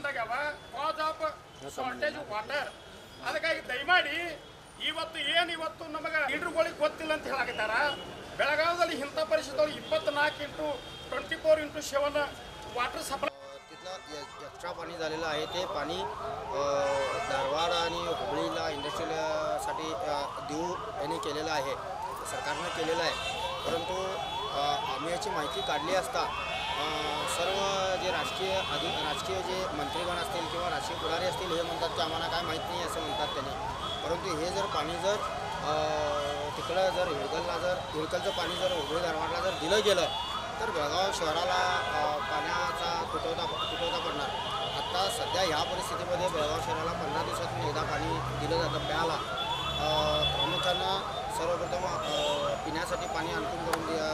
Industries ಎಲ್ಲ ಬಂದಾಗ್ಯಾವ ಕಾಸ್ of shortage water ಅದಕ್ಕಾಗಿ ದಯಮಾಡಿ ಇವತ್ತು ಏನು ಇವತ್ತು ನಮಗೆ ಲೀಡರ್ಗಳಿಗೆ ಗೊತ್ತಿಲ್ಲ ಅಂತ ಹೇಳಾಕತ್ತಾರ ಬೆಳಗಾವದಲ್ಲಿ ಇಂಥ ಪರಿಸ್ಥಿತಿ ಇಪ್ಪತ್ನಾಲ್ಕು into twenty four into seven water supply तिथलं ए- एक्स्ट्रा पाणी झालेलं आहे ते पाणी अ, धारवाड आणि हुबळीला इंडस्ट्रीसाठी अ, देऊ यांनी केलेलं आहे सरकारनं केलेलं आहे परंतु अ, आम्ही याची माहिती काढली असता अ, सर्व जे राजकीय अधि राजकीय जे मंत्रीगण असतील किंवा राजकीय पुढारी असतील हे म्हणतात की आम्हाला काय माहीत नाही असं म्हणतात त्यांनी. परंतु हे जर पाणी जर तिकडं जर हिडकलला जर हिडकलचं पाणी जर हुबळी धारवाडला जर दिलं गेलं तर बेळगाव शहराला पाण्याचा तुटवता तुटवता पडणार. आत्ता सध्या ह्या परिस्थितीमध्ये बेळगाव शहराला पंधरा दिवसातून एकदा पाणी दिलं जातं प्यायला. प्रामुख्यानं सर्वप्रथम पिण्यासाठी पाणी आणखून करून द्या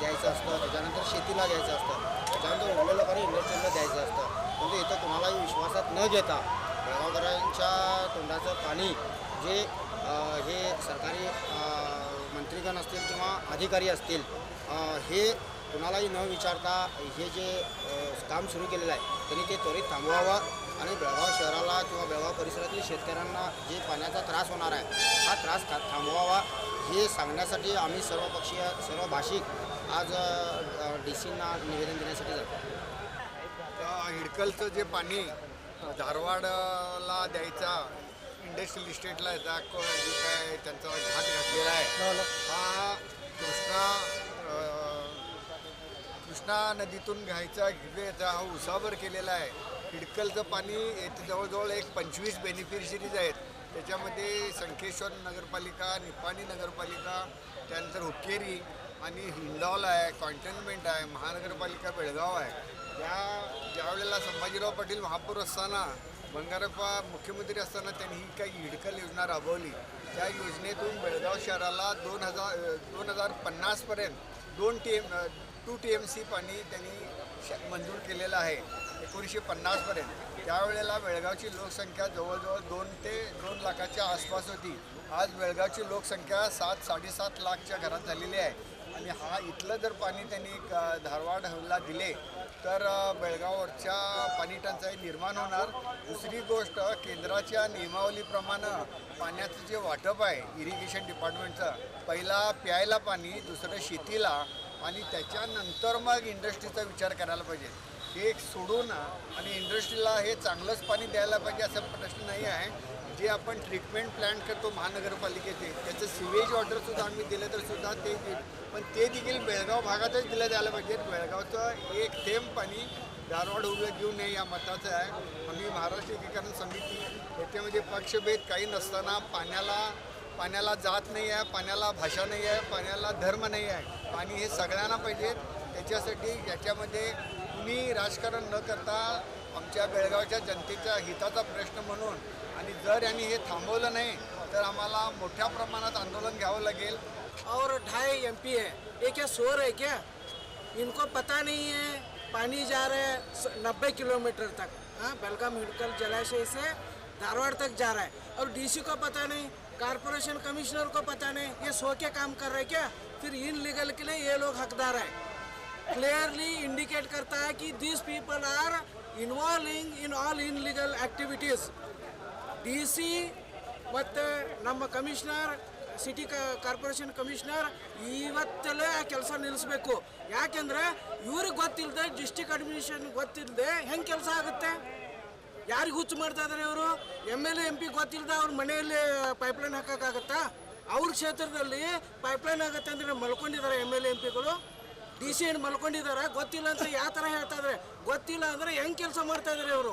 द्यायचं असतं. त्याच्यानंतर शेतीला द्यायचं असतं. त्याच्यानंतर उरलेलं पाणी इंडस्ट्रीला द्यायचं असतं. म्हणजे इथं कुणालाही विश्वासात न घेता बेळगावकरांच्या तोंडाचं पाणी जे हे सरकारी मंत्रीगण असतील किंवा अधिकारी असतील हे कुणालाही न विचारता हे जे काम सुरू केलेलं आहे त्यांनी ते त्वरित थांबवावं आणि बेळगाव शहराला किंवा बेळगाव परिसरातील शेतकऱ्यांना जे पाण्याचा त्रास होणार आहे हा त्रास थांबवावा. हे सांगण्यासाठी आम्ही सर्वपक्षीय सर्व भाषिक आज डी सींना निवेदन देण्यासाठी जातो. हिडकलचं जे पाणी धारवाडला द्यायचा इंडस्ट्रियल इस्टेटला जे काय त्यांचा घाट घातलेला आहे हा कृष्णा अं, कृष्णा नदीतून घ्यायचा याचा हा उसावर केलेला आहे. हिडकलचं पाणी येथे जवळजवळ एक पंचवीस बेनिफिशरीज आहेत. त्याच्यामध्ये संकेश्वर नगरपालिका निपाणी नगरपालिका त्यानंतर हुक्केरी आणि हिंडॉल आहे कॉन्टेनमेंट आहे महानगरपालिका बेळगाव आहे. या ज्यावेळेला संभाजीराव पाटील महापौर असताना बंगारप्पा मुख्यमंत्री असताना त्यांनी ही काही हिडकल योजना राबवली. त्या योजनेतून बेळगाव शहराला दोन हजार दोन हजार पन्नासपर्यंत दोन T M two T M C पाणी त्यांनी श- मंजूर केलेलं आहे. एकोणीसशे पन्नासपर्यंत त्यावेळेला बेळगावची लोकसंख्या जवळजवळ दोन ते दोन लाखाच्या आसपास होती. आज बेळगावची लोकसंख्या सात साडेसात लाखच्या घरात झालेली आहे. आणि हा इथलं जर पाणी त्यांनी क- धारवाड हवेला दिले तर बेळगाववरच्या पाणी टंचाई निर्माण होणार. दुसरी गोष्ट केंद्राच्या नियमावलीप्रमाणे पाण्याचं जे वाटप आहे इरिगेशन डिपार्टमेंटचं पहिला प्यायला पाणी दुसरं शेतीला आणि त्याच्यानंतर मग इंडस्ट्रीचा विचार करायला पाहिजे. हे सोडून आणि इंडस्ट्रीला हे चांगलंच पाणी द्यायला पाहिजे असा प्रश्न नाही आहे. जे आपण ट्रीटमेंट प्लॅन्ट करतो महानगरपालिकेचे त्याचं सिवेज वॉटरसुद्धा आम्ही दिलं तर सुद्धा ते पण ते देखील बेळगाव भागातच दिलं द्यायला पाहिजे. बेळगावचं एक थेंब पाणी धारवाड उभं घेऊ नये या मताचं आहे. आम्ही महाराष्ट्र एकीकरण समिती याच्यामध्ये पक्षभेद काही नसताना पाण्याला पाण्याला जात नाही आहे पाण्याला भाषा नाही आहे पाण्याला धर्म नाही आहे. पाणी हे सगळ्यांना पाहिजे त्याच्यासाठी याच्यामध्ये कुणी राजकारण न करता आमच्या बेळगावच्या जनतेच्या हिताचा प्रश्न म्हणून आणि जर यांनी हे थांबवलं नाही तर आम्हाला मोठ्या प्रमाणात आंदोलन घ्यावं लागेल. और ढाई एमपी है. ये क्या शोर है क्या? इनको पता नहीं है पानी जा रहा है नब्बे किलोमीटर तक। हाँ बेलगाम हिडकल जलाशय से धारवाड़ तक जा रहा है और डीसी को पता नहीं कारपोरेशन कमिश्नर को पता नहीं ये सो के काम कर रहे क्या फिर इन लीगल के लिए ये लोग हकदार है क्लियरली इंडिकेट करता है कि this people are involving in all in legal activities D C ಮತ್ತು ನಮ್ಮ ಕಮಿಷನರ್ ಸಿಟಿ ಕಾರ್ಪೊರೇಷನ್ ಕಮಿಷನರ್ ಇವತ್ತಲ್ಲೇ ಆ ಕೆಲಸ ನಿಲ್ಲಿಸ್ಬೇಕು ಯಾಕೆಂದ್ರೆ ಇವ್ರಿಗೆ ಗೊತ್ತಿಲ್ಲದೆ ಡಿಸ್ಟಿಕ್ ಅಡ್ಮಿನಿಸ್ಟ್ರೇಷನ್ ಗೊತ್ತಿಲ್ಲದೆ ಹೆಂಗೆ ಕೆಲಸ ಆಗುತ್ತೆ ಯಾರಿಗೆ ಹುಚ್ಚು ಮಾಡ್ತಾ ಇದ್ದಾರೆ ಇವರು? ಎಂ ಎಲ್ ಎ ಪಿ ಗೊತ್ತಿಲ್ಲದ ಅವ್ರ ಮನೆಯಲ್ಲಿ ಪೈಪ್ಲೈನ್ ಹಾಕೋಕ್ಕಾಗತ್ತಾ? ಅವ್ರ ಕ್ಷೇತ್ರದಲ್ಲಿ ಪೈಪ್ಲೈನ್ ಆಗುತ್ತೆ ಅಂದ್ರೆ ಮಲ್ಕೊಂಡಿದ್ದಾರೆ ಎಂ ಎಲ್ ಎ ಎಂ ಪಿಗಳು ಡಿ ಸಿ ಏನು ಮಲ್ಕೊಂಡಿದ್ದಾರೆ ಗೊತ್ತಿಲ್ಲ ಅಂತ ಯಾವ ಥರ ಹೇಳ್ತಾ ಇದ್ದಾರೆ ಗೊತ್ತಿಲ್ಲ ಅಂದರೆ ಹೆಂಗೆ ಕೆಲಸ ಮಾಡ್ತಾ ಇದ್ದಾರೆ ಇವರು?